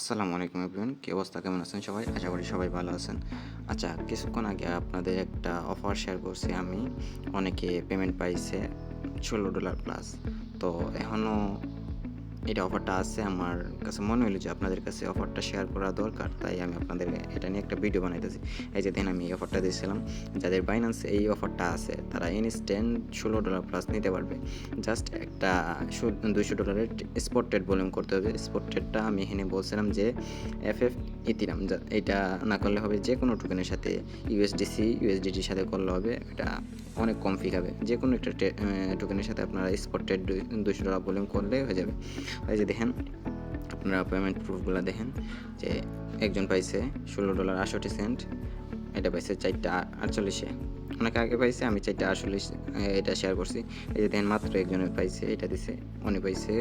আসসালামু আলাইকুম এভরিওয়ান, কী অবস্থা? কেমন আছেন সবাই? আশা করি সবাই ভালো আছেন। আচ্ছা কিছুক্ষণ আগে আপনাদের একটা অফার শেয়ার করছি আমি। অনেকে পেমেন্ট পাইছে ষোলো ডলার প্লাস তো এখনও এটা অফারটা আছে আমার কাছে। মনে হলো যে আপনাদের কাছে অফারটা শেয়ার করা দরকার, তাই আমি আপনাদের এটা নিয়ে একটা ভিডিও বানাইতেছি। এই যে দেখেন আমি এই অফারটা দিয়েছিলাম। যাদের বাইন্যান্সে এই অফারটা আছে, তারা ইনস্ট্যান্ট ষোলো ডলার প্লাস নিতে পারবে। জাস্ট একটা দুইশো ডলারের স্পট ট্রেড ভলিউম করতে হবে। স্পট আমি এখানে বলছিলাম যে এফ এফ ইতিরাম এটা না করলে হবে যে কোনো টোকেনের সাথে ইউএসডিসি ইউএসডিটির সাথে করলে হবে। এটা অনেক কম ফি খাবে। যে কোনো একটা টোকেনের সাথে আপনারা স্পট ট্রেড দুইশো ডলার ভলিউম করলে হয়ে যাবে। এই যে দেখেন, আপনারা পেমেন্ট প্রুফগুলো দেখেন, যে একজন পাইছে ষোলো ডলার আটষট্টি সেন্ট এটা পাইছে চারটা আটচল্লিশে। অনেক আগে পাইছে, আমি চারটা আটচল্লিশ এটা শেয়ার করছি। এই যে দেখেন, মাত্র একজনের পাইছে, এটা দিছে, উনি পাইছে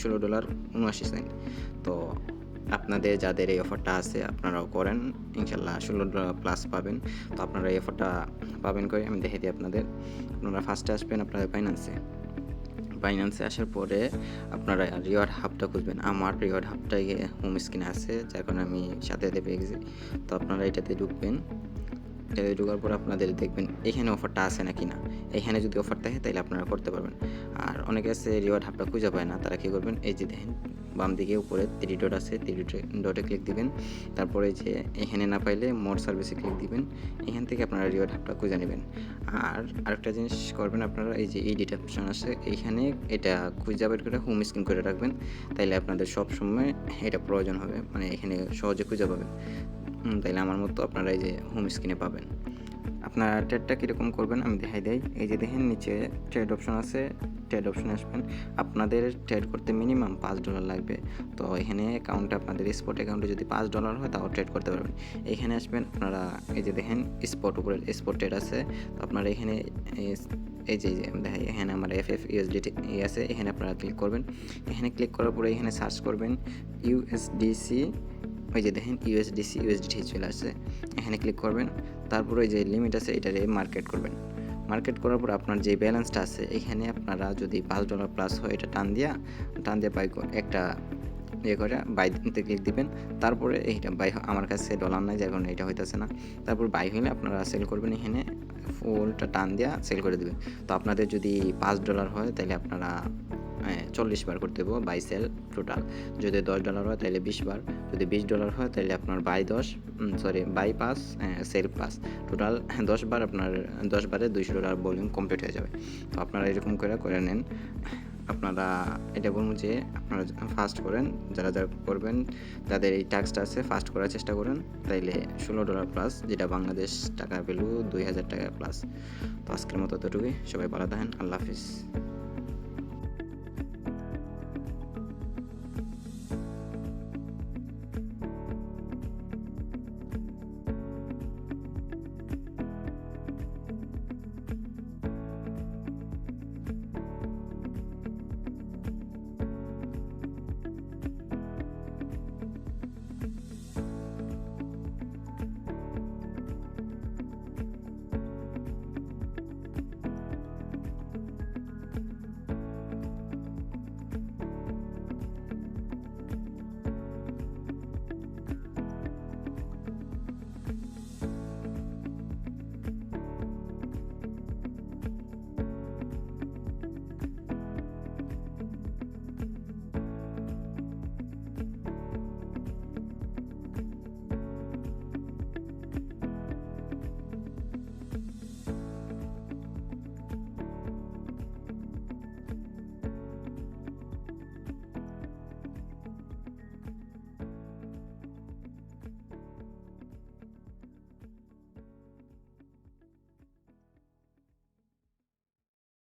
ষোলো ডলার উনআশি সেন্ট তো আপনাদের যাদের এই অফারটা আছে, আপনারাও করেন। ইনশাল্লাহ ষোলো প্লাস পাবেন। তো আপনারা এই অফারটা পাবেন করে আমি দেখে দিই আপনাদের। আপনারা ফার্স্টে আসবেন আপনাদের ফাইন্যান্সে বাইন্যান্সে আসার পরে আপনারা রিওয়ার্ড হাবটা খুঁজবেন। আমার রিওয়ার্ড হাবটা হোম স্ক্রিনে আছে, যার কারণে আমি সাথে সাথে পেয়ে গেছি। তো আপনারা এটাতে ঢুকবেন। এটাতে ঢোকার পর আপনাদের দেখবেন, এখানে অফারটা আছে নাকি না? এখানে যদি অফার থাকে তাহলে আপনারা করতে পারবেন। আর অনেকে আছে রিওয়ার্ড হাবটা খুঁজে পায় না, তারা কী করবেন? এই যে দেখেন বাম দিকে, উপরে থ্রি ডট আছে থ্রি ডটে ক্লিক দিবেন। তারপরে যে এখানে না পাইলে মোর সার্ভিসে ক্লিক দিবেন। এখান থেকে আপনারা রিওয়ার্ড হাবটা খুঁজে নেবেন। আর আরেকটা জিনিস করবেন আপনারা, এই যে এডিট অপশন আছে এইখানে এটা খুঁজে বের করে হোম স্ক্রিন করে রাখবেন। তাইলে আপনাদের সব সময় এটা প্রয়োজন হবে মানে এখানে সহজে খুঁজে পাবেন। তাইলে আমার মতো আপনারা এই যে হোম স্ক্রিনে পাবেন। আপনারা ট্রেডটা কীরকম করবেন আমি দেখাই দেয় এই যে দেখেন নিচে ট্রেড অপশন আছে ট্রেড অপশনে আসবেন। আপনাদের ট্রেড করতে মিনিমাম পাঁচ ডলার লাগবে। তো এখানে অ্যাকাউন্টে আপনাদের স্পট অ্যাকাউন্টে যদি পাঁচ ডলার হয়, তাও ট্রেড করতে পারবেন। এখানে আসবেন আপনারা, এই যে দেখেন স্পট উপরে স্পট ট্রেড আছে। তো আপনারা এখানে, এই যে দেখাই, এখানে আমার এফ এফ ইউএসডি আছে। এখানে আপনারা ক্লিক করবেন। এখানে ক্লিক করার পরে এখানে সার্চ করবেন ইউএসডিসি ওই যে দেখেন ইউএসডিসি ইউএসডিটি চলে আসছে। এখানে ক্লিক করবেন। তারপর ওই যে লিমিট আছে, এটারে মার্কেট করবেন। মার্কেট করার পর আপনার যে ব্যালেন্সটা আছে, এখানে আপনারা যদি পাঁচ ডলার প্লাস হয়, এটা টান দিয়া, টান দিয়ে বাই একটা ইয়ে করে বাই ক্লিক দিবেন। তারপরে এইটা বাই আমার কাছে ডলার নাই, যার কারণে এটা হইতেছে না। তারপর বাই হলে আপনারা সেল করবেন এখানে ফুলটা টান দিয়া সেল করে দেবেন। তো আপনাদের যদি পাঁচ ডলার হয় তাহলে আপনারা চল্লিশ বার করতে হবে বাই সেল টোটাল যদি দশ ডলার হয়, তাহলে বিশ বার। যদি বিশ ডলার হয়, তাহলে আপনার বাই দশ sorry by pass sell pass total দশ বার আপনার, দশ বারে দুইশো ডলার ভলিউম কমপ্লিট হয়ে যাবে। তো আপনারা এরকম করে করে নেন। আপনারা এটা বলব যে আপনারা ফাস্ট করেন। যারা যারা করবেন তাদের এই ট্যাক্সটা আছে ফাস্ট করার চেষ্টা করেন, তাইলে ষোলো ডলার প্লাস যেটা বাংলাদেশ টাকা ভ্যালু দুই হাজার টাকা প্লাস তো আজকের মতো ততটুকুই সবাই ভালো থাকেন। আল্লাহ হাফিজ।